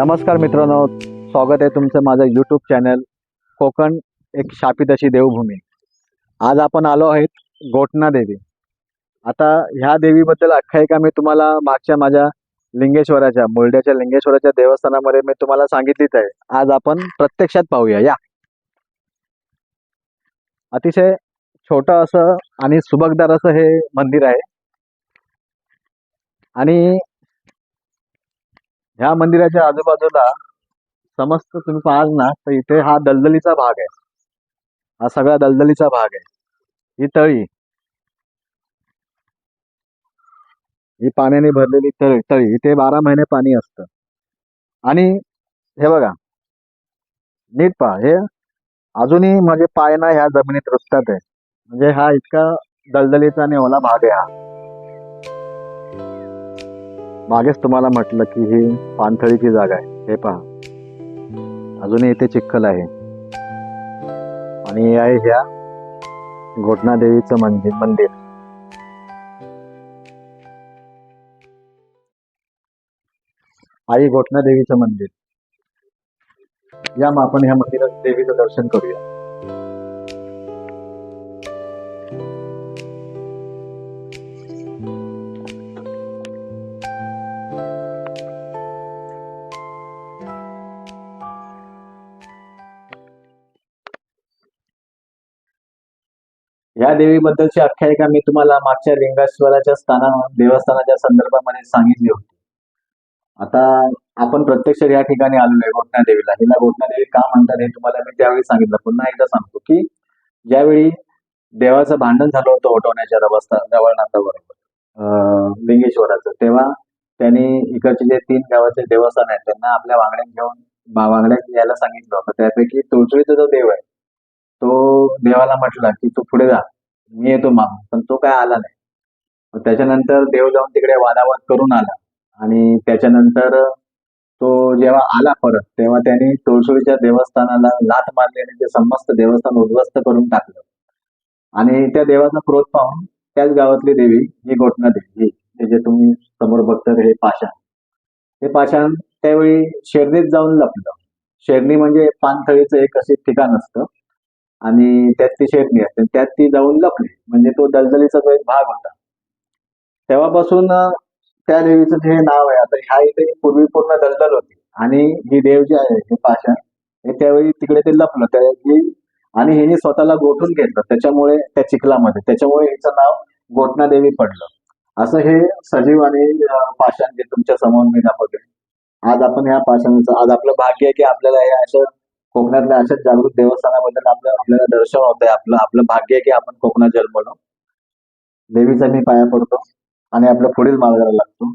नमस्कार मित्रांनो स्वागत आहे तुमचं माझं यूट्यूब चॅनल कोकण एक शापित अशी देवभूमी. आज आपण आलो आहेत गोटना देवी. आता ह्या देवीबद्दल आख्यायिका मी तुम्हाला मागच्या माझ्या लिंगेश्वराच्या मुलड्याच्या लिंगेश्वराच्या देवस्थानामध्ये मी तुम्हाला सांगितलीच आहे. आज आपण प्रत्यक्षात पाहूया या. अतिशय छोटं असं आणि सुबकदार असं हे मंदिर आहे. आणि ह्या मंदिराच्या आजूबाजूला समस्त तुम्ही पाहाल ना तर इथे हा दलदलीचा भाग आहे. हा सगळा दलदलीचा भाग आहे. ही तळी. ही पाण्याने भरलेली तळी तळी. इथे बारा महिने पाणी असतं. आणि हे बघा. नीट पहा. हे अजूनही माझे पाय ना ह्या जमिनीत रुजतात आहे. म्हणजे हा इतका दलदलीचा आणि ओला भाग आहे हा. मागेच तुम्हाला म्हटलं की ही पाणथळीची जागा आहे. हे पहा. अजूनही इथे चिखल आहे. आणि हे आहे ह्या घोटणा देवीचं मंदिर मंदिर. आई घोटणा देवीचं मंदिर. या मग आपण ह्या मंदिरात देवीचं दर्शन करूया. या देवीबद्दलची आख्यायिका मी तुम्हाला मागच्या लिंगेश्वराच्या स्थाना देवस्थानाच्या संदर्भामध्ये सांगितली होती. आता आपण प्रत्यक्ष या ठिकाणी आलेलो आहे गोटणा देवीला. हिला गोटणा देवी का म्हणतात हे तुम्हाला मी त्यावेळी सांगितलं. पुन्हा एकदा सांगतो की ज्यावेळी देवाचं भांडण झालं होतं ओटवण्याच्या रवस्था रवळनाथाबरोबर अं, लिंगेश्वराचं तेव्हा त्यांनी इकडचे जे तीन गावाचे देवस्थान आहेत त्यांना आपल्या वांगड्यात घेऊन वांगड्यात यायला सांगितलं होतं. त्यापैकी तुळजुळीचा जो देव आहे देवाला म्हटला की तू पुढे जा. मी येतो मागून पण तो काय आला नाही. त्याच्यानंतर देव जाऊन तिकडे वादावाद करून आला. आणि त्याच्यानंतर तो जेव्हा आला परत तेव्हा त्यांनी तुळसुळीच्या देवस्थानाला लाथ मारली आणि ते समस्त देवस्थान उद्ध्वस्त करून टाकलं. आणि त्या देवाचा क्रोध पाहून त्याच गावातली देवी ही घोटणा देवी हे जे तुम्ही समोर बघतात हे पाषाण. हे पाषाण त्यावेळी शेरणीत जाऊन लपलं. शेरणी म्हणजे पानथळीचं एक असे ठिकाण असतं. आणि त्यात ती शेरणी असते. त्यात ती जाऊन लपली. म्हणजे तो दलदलीचा जो एक भाग होता. तेव्हापासून त्या देवीचं जे नाव आहे आता ह्या इथे पूर्वी पूर्ण दलदल होती. आणि ही देव जी आहे हे पाषाण हे त्यावेळी तिकडे ते लपलं. त्यावेळी आणि हिने स्वतःला गोठून घेतलं त्याच्यामुळे त्या चिखलामध्ये त्याच्यामुळे हिचं नाव गोठणा देवी पडलं. असं हे सजीव आणि पाषाण जे तुमच्यासमोर मी दाखवते आज आपण ह्या पाषाणाचं आज आपलं भाग्य आहे की आपल्याला हे अशा कोकणातल्या अशाच जागृत देवस्थानाबद्दल आपलं आपल्याला दर्शन होत आहे आपलं आपलं भाग्य आहे की आपण कोकणात जन्मलो. देवीचा मी पाया पडतो आणि आपल्या पुढील मार्गाला लागतो.